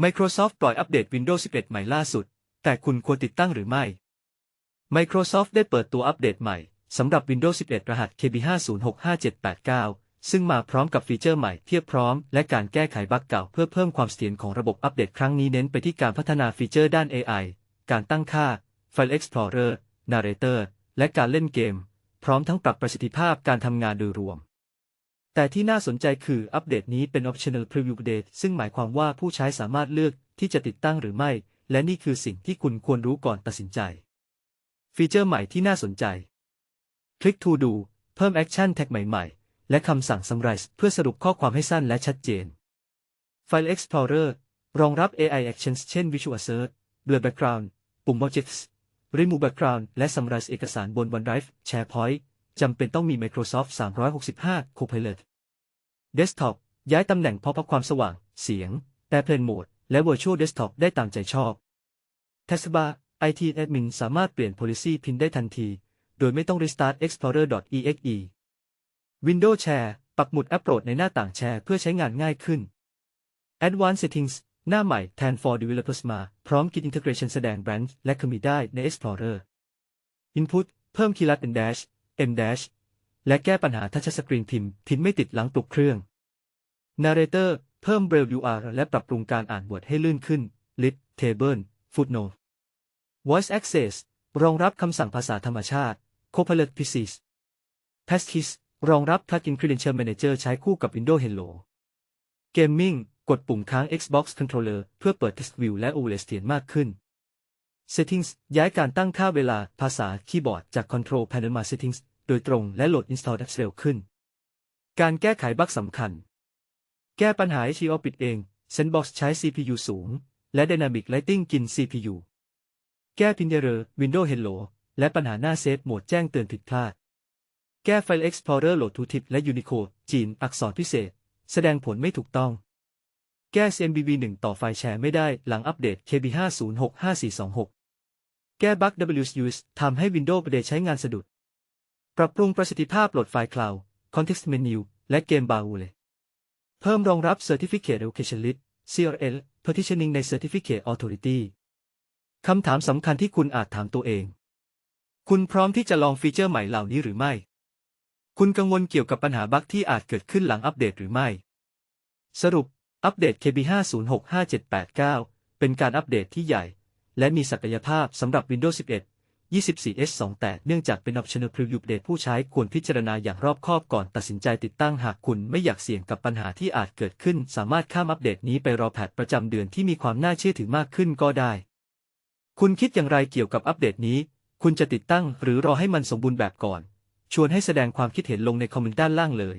Microsoft ปล่อยอัปเดต Windows 11 ใหม่ล่าสุด แต่คุณควรติดตั้งหรือไม่ Microsoft ได้เปิดตัวอัปเดตใหม่สำหรับ Windows 11 รหัส KB5065789 ซึ่งมาพร้อมกับฟีเจอร์ใหม่เทียบพร้อม และการแก้ไขบั๊กเก่าเพื่อเพิ่มความเสถียรของระบบอัปเดตครั้งนี้เน้นไปที่การพัฒนาฟีเจอร์ด้าน AI การตั้งค่า File Explorer Narrator และการเล่นเกม พร้อมทั้งปรับประสิทธิภาพการทำงานโดยรวม แต่ที่น่าสนใจคืออัปเดตนี้เป็น Optional Preview Update ซึ่งหมายความว่าผู้ใช้สามารถเลือกที่จะติดตั้งหรือไม่ และนี่คือสิ่งที่คุณควรรู้ก่อนตัดสินใจ ฟีเจอร์ใหม่ที่น่าสนใจ Click to Do เพิ่ม Action Tag ใหม่ๆ และคำสั่ง Summarize เพื่อสรุปข้อความให้สั้นและชัดเจน File Explorer รองรับ AI Actions เช่น Visual Search Blur Background ปุ่ม Objects Remove Background และ Summarize เอกสารบน OneDrive SharePoint จำเป็นต้องมี Microsoft 365 Copilot Desktop ย้ายตำแหน่งเพอพับความสว่าง เสียงแปลเพลนโหมด และ Virtual Desktop ได้ตามใจชอบ Taskbar IT Admin สามารถเปลี่ยน Policy Pin ได้ทันที โดยไม่ต้อง Restart Explorer.exe Windows Share ปักหมุดแอปโปรดในหน้าต่างแชร์เพื่อใช้งานง่ายขึ้น Advanced Settings หน้าใหม่แทน For Developers มา พร้อม Git Integration แสดง Branch และ Commit ได้ใน Explorer Input เพิ่ม Keyless N dash M dash และแก้ปัญหาทัชสกรีนพิมพ์พิมพ์ไม่ติดหลังปลุกเครื่อง Narrator เพิ่ม Braille UR และปรับปรุงการอ่านบทให้ลื่นขึ้น List Table Footnote Voice Access รองรับคำสั่งภาษาธรรมชาติ Copilot PCs Passkeys รองรับ Plugin Credential Manager ใช้คู่กับ Windows Hello Gaming กดปุ่มค้าง Xbox Controller เพื่อเปิด Text View และ OLED เสถียรมากขึ้น Settings ย้ายการตั้งค่าเวลาภาษาคีย์บอร์ดจาก Control Panel มา Settings โดยตรงและโหลด Install Apps เร็วขึ้น การแก้ไขบั๊กสำคัญ แก้ปัญหา HEO ปิดเอง Sandbox ใช้ CPU สูง และ Dynamic Lighting กิน CPU แก้ Pin Error Windows Hello และปัญหาหน้าเซฟโหมดแจ้งเตือนผิดพลาด แก้ File Explorer โหลด Tooltip และ Unicode จีน อักษรพิเศษ แสดงผลไม่ถูกต้อง แก้ CMBV 1ต่อไฟล์แชร์ไม่ได้หลังอัปเดต KB 5 0 6 5 4 2 6 แก้บั๊ก WSUS ทำให้ Windows Update ใช้งานสะดุด ปรับปรุงประสิทธิภาพโหลดไฟล์ Cloud Context Menu และเกมบา u เลเพิ่มรองรับ Certificate Education List CRL Partitioning ใน Certificate Authority คำถามสำคัญที่คุณอาจถามตัวเอง คุณพร้อมที่จะลองฟีเจอร์ใหม่เหล่านี้หรือไม่ คุณกังวลเกี่ยวกับปัญหาบั๊กที่อาจเกิดขึ้นหลังอัปเดตหรือไม่ สรุป อัปเดต KB5065789 เป็นการอัปเดตที่ใหญ่ และมีศักยภาพสำหรับ Windows 11 24H2 แต่เนื่องจากเป็น Optional Preview Update ผู้ใช้ควรพิจารณาอย่างรอบคอบก่อนตัดสินใจติดตั้งหากคุณไม่อยากเสี่ยงกับปัญหาที่อาจเกิดขึ้น สามารถข้ามอัปเดตนี้ไปรอแพทประจำเดือนที่มีความน่าเชื่อถือมากขึ้นก็ได้ คุณคิดอย่างไรเกี่ยวกับอัปเดตนี้ คุณจะติดตั้งหรือรอให้มันสมบูรณ์แบบก่อน ชวนให้แสดงความคิดเห็นลงในคอมเมนต์ด้านล่างเลย